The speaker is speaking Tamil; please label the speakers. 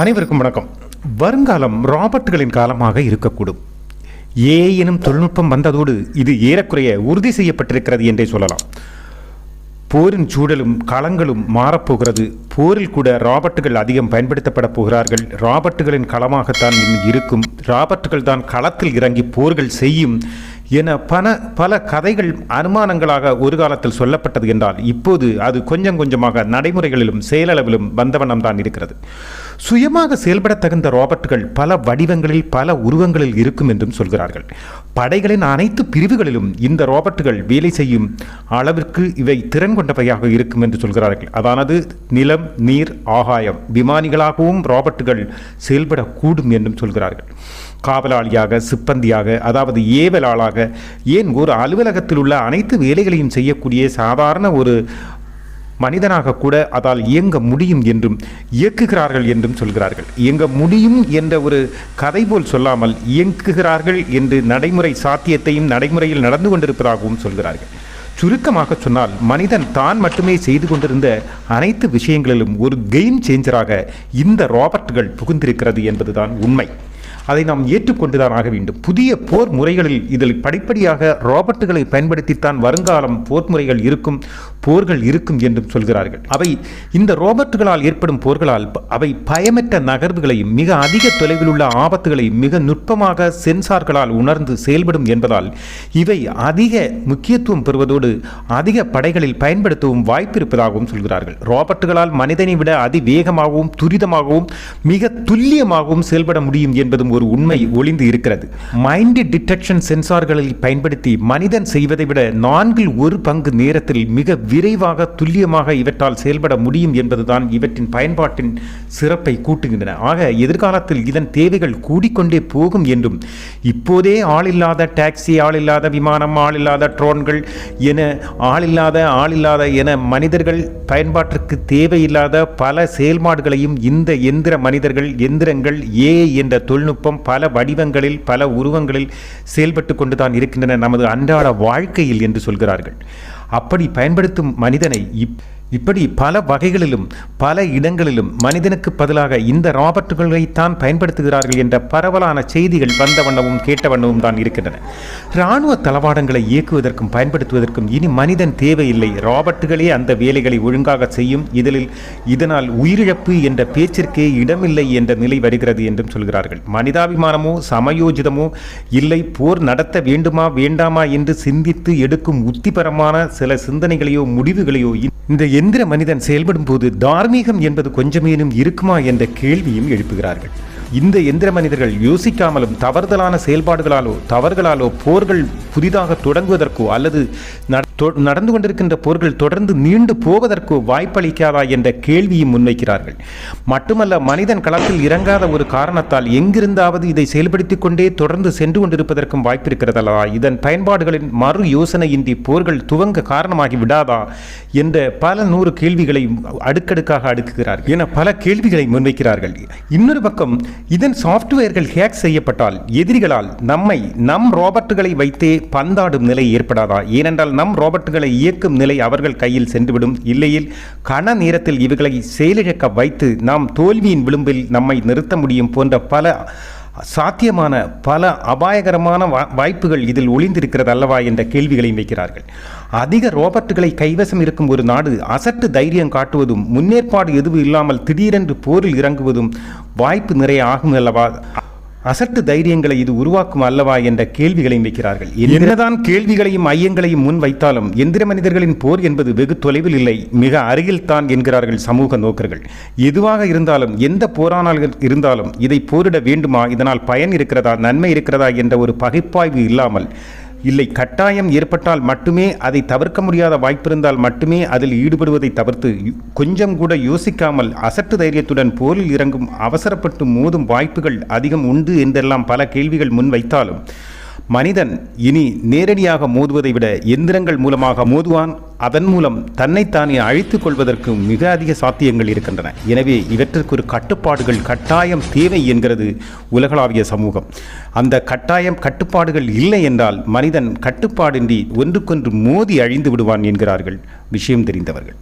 Speaker 1: அனைவருக்கும் வணக்கம். வருங்காலம் ராபர்ட்களின் காலமாக இருக்கக்கூடும். ஏ எனும் தொழில்நுட்பம் வந்ததோடு இது ஏறக்குறைய உறுதி செய்யப்பட்டிருக்கிறது என்றே சொல்லலாம். போரின் சூழலும் களங்களும் மாறப்போகிறது. போரில் கூட ராபர்ட்டுகள் அதிகம் பயன்படுத்தப்பட போகிறார்கள். ராபர்ட்டுகளின் களமாகத்தான் இருக்கும். ராபர்ட்டுகள் தான் களத்தில் இறங்கி போர்கள் செய்யும் என பல பல கதைகள் அனுமானங்களாக ஒரு காலத்தில் சொல்லப்பட்டது என்றால் இப்போது அது கொஞ்சம் கொஞ்சமாக நடைமுறைகளிலும் செயலளவிலும் வந்தவண்ணம் தான் இருக்கிறது. சுயமாக செயல்பட தகுந்த ராபர்ட்டுகள் பல வடிவங்களில் பல உருவங்களில் இருக்கும் என்றும் சொல்கிறார்கள். படைகளின் அனைத்து பிரிவுகளிலும் இந்த ராபர்ட்டுகள் வேலை செய்யும் அளவிற்கு இவை திறன் கொண்டவையாக இருக்கும் என்று சொல்கிறார்கள். அதானது நிலம் நீர் ஆகாயம் விமானிகளாகவும் ராபர்ட்கள் செயல்படக்கூடும் என்றும் சொல்கிறார்கள். காவலாளியாக சிப்பந்தியாக அதாவது ஏவலாளாக ஏன் ஒரு அலுவலகத்தில் உள்ள அனைத்து வேலைகளையும் செய்யக்கூடிய சாதாரண ஒரு மனிதனாக கூட அதால் இயங்க முடியும் என்றும் இயக்குகிறார்கள் என்றும் சொல்கிறார்கள். இயங்க முடியும் என்ற ஒரு கதை போல் சொல்லாமல் இயங்குகிறார்கள் என்று நடைமுறை சாத்தியத்தையும் நடைமுறையில் நடந்து கொண்டிருப்பதாகவும் சொல்கிறார்கள். சுருக்கமாக சொன்னால் மனிதன் தான் மட்டுமே செய்து கொண்டிருந்த அனைத்து விஷயங்களிலும் ஒரு கெயின் சேஞ்சராக இந்த ராபர்ட்கள் புகுந்திருக்கிறது என்பதுதான் உண்மை. அதை நாம் ஏற்றுக்கொண்டுதான் ஆக வேண்டும். புதிய போர் முறைகளில் இதில் படிப்படியாக ராபர்ட்டுகளை பயன்படுத்தித்தான் வருங்காலம் போர் முறைகள் இருக்கும். போர்கள் இருக்கும் என்றும் சொல்கிறார்கள். அவை இந்த ரோபோட்டுகளால் ஏற்படும் போர்களால் அவை பயமற்ற நகர்வுகளையும் மிக அதிக தொலைவில் உள்ள ஆபத்துகளையும் மிக நுட்பமாக சென்சார்களால் உணர்ந்து செயல்படும் என்பதால் இவை அதிக முக்கியத்துவம் பெறுவதோடு அதிக படைகளில் பயன்படுத்தவும் வாய்ப்பு இருப்பதாகவும் சொல்கிறார்கள். ரோபோட்டுகளால் மனிதனை விட அதிவேகமாகவும் துரிதமாகவும் மிக துல்லியமாகவும் செயல்பட முடியும் என்பதும் ஒரு உண்மை ஒளிந்து இருக்கிறது. மைண்ட் டிடெக்ஷன் சென்சார்களில் பயன்படுத்தி மனிதன் செய்வதை விட நான்கில் ஒரு பங்கு நேரத்தில் மிக விரைவாக துல்லியமாக இவற்றால் செயல்பட முடியும் என்பதுதான் இவற்றின் பயன்பாட்டின் சிறப்பை கூட்டுகின்றன. ஆக எதிர்காலத்தில் இதன் தேவைகள் கூடிக்கொண்டே போகும் என்றும் இப்போதே ஆளில்லாத டாக்ஸி ஆளில்லாத விமானம் ஆளில்லாத ட்ரோன்கள் என ஆளில்லாத ஆளில்லாத என மனிதர்கள் பயன்பாட்டிற்கு தேவையில்லாத பல செயல்பாடுகளையும் இந்த எந்திர மனிதர்கள் எந்திரங்கள் ஏ என்ற தொழில்நுட்பம் பல வடிவங்களில் பல உருவங்களில் செயல்பட்டு கொண்டுதான் இருக்கின்றன நமது அன்றாட வாழ்க்கையில் என்று சொல்கிறார்கள். அப்படி பயன்படுத்தும் மனிதனை இப் இப்படி பல வகைகளிலும் பல இடங்களிலும் மனிதனுக்கு பதிலாக இந்த ராபர்ட்டுகளைத்தான் பயன்படுத்துகிறார்கள் என்ற பரவலான செய்திகள் வந்த வண்ணமும் கேட்ட வண்ணமும் தான் இருக்கின்றன. இராணுவ தளவாடங்களை இயக்குவதற்கும் பயன்படுத்துவதற்கும் இனி மனிதன் தேவையில்லை. ராபர்ட்டுகளே அந்த வேலைகளை ஒழுங்காக செய்யும். இதில் இதனால் உயிரிழப்பு என்ற பேச்சிற்கே இடமில்லை என்ற நிலை வருகிறது என்றும் சொல்கிறார்கள். மனிதாபிமானமோ சமயோஜிதமோ இல்லை. போர் நடத்த வேண்டுமா வேண்டாமா என்று சிந்தித்து எடுக்கும் உத்திபரமான சில சிந்தனைகளையோ முடிவுகளையோ இந்த எந்திர மனிதன் செயல்படும் போது தார்மீகம் என்பது கொஞ்சமேனும் இருக்குமா என்ற கேள்வியும் எழுப்புகிறார்கள். இந்த எந்திர மனிதர்கள் யோசிக்காமலும் தவறுதலான செயல்பாடுகளாலோ தவறுகளாலோ போர்கள் புதிதாக தொடங்குவதற்கோ அல்லது நடந்து கொண்டிருக்கின்ற போர்கள் தொடர்ந்து நீண்டு போவதற்கோ வாய்ப்பளிக்காதா என்ற கேள்வியும் முன்வைக்கிறார்கள். மட்டுமல்ல மனிதன் களத்தில் இறங்காத ஒரு காரணத்தால் எங்கிருந்தாவது இதை செயல்படுத்திக் கொண்டே தொடர்ந்து சென்று கொண்டிருப்பதற்கும் வாய்ப்பு இருக்கிறதல்லவா இதன் பயன்பாடுகளின் மறு யோசனையின்றி போர்கள் துவங்க காரணமாகி விடாதா என்ற பல நூறு கேள்விகளை அடுக்கடுக்காக அடுக்குகிறார்கள். என பல கேள்விகளை முன்வைக்கிறார்கள். இன்னொரு பக்கம் இதன் சாஃப்ட்வேர்கள் ஹேக் செய்யப்பட்டால் எதிரிகளால் நம்மை நம் ரோபோட்டுகளை வைத்தே பந்தாடும் நிலை ஏற்படாதா? ஏனென்றால் நம் ரோபோட்டுகளை இயக்கும் நிலை அவர்கள் கையில் சென்றுவிடும். இல்லையில் கன நேரத்தில் இவர்களை செயலிழக்க வைத்து நாம் தோல்வியின் விளிம்பில் நம்மை நிறுத்த முடியும் போன்ற பல சாத்தியமான பல அபாயகரமான வாய்ப்புகள் இதில் ஒளிந்திருக்கிறது அல்லவா என்ற கேள்விகளையும் வைக்கிறார்கள். அதிக ரோபர்ட்டுகளை கைவசம் இருக்கும் ஒரு நாடு அசட்டு தைரியம் காட்டுவதும் முன்னேற்பாடு எதுவும் இல்லாமல் திடீரென்று போரில் இறங்குவதும் வாய்ப்பு நிறைய ஆகும் அல்லவா? அசட்டு தைரியங்களை இது உருவாக்கும் அல்லவா என்ற கேள்விகளையும் வைக்கிறார்கள். என்னதான் கேள்விகளையும் ஐயங்களையும் முன் வைத்தாலும் எந்திர மனிதர்களின் போர் என்பது வெகு தொலைவில் இல்லை மிக அருகில் தான் என்கிறார்கள் சமூக நோக்கர்கள். எதுவாக இருந்தாலும் எந்த போரானால்கள் இருந்தாலும் இதை போரிட வேண்டுமா? இதனால் பயன் இருக்கிறதா? நன்மை இருக்கிறதா? என்ற ஒரு பகைப்பாய்வு இல்லாமல் இல்லை கட்டாயம் ஏற்பட்டால் மட்டுமே அதை தவிர்க்க முடியாத வாய்ப்பிருந்தால் மட்டுமே அதில் ஈடுபடுவதை தவிர்த்து கொஞ்சம் கூட யோசிக்காமல் அசட்டு தைரியத்துடன் போரில் இறங்கும் அவசரப்பட்டு மோதும் வாய்ப்புகள் அதிகம் உண்டு என்றெல்லாம் பல கேள்விகள் முன்வைத்தாலும் மனிதன் இனி நேரடியாக மோதுவதை விட எந்திரங்கள் மூலமாக மோதுவான். அதன் மூலம் தன்னைத்தானே அழித்துக் கொள்வதற்கு மிக அதிக சாத்தியங்கள் இருக்கின்றன. எனவே இவற்றிற்கு ஒரு கட்டுப்பாடுகள் கட்டாயம் தேவை என்கிறது உலகளாவிய சமூகம். அந்த கட்டாயம் கட்டுப்பாடுகள் இல்லை என்றால் மனிதன் கட்டுப்பாடின்றி ஒன்றுக்கொன்று மோதி அழிந்து விடுவான் என்கிறார்கள் விஷயம் தெரிந்தவர்கள்.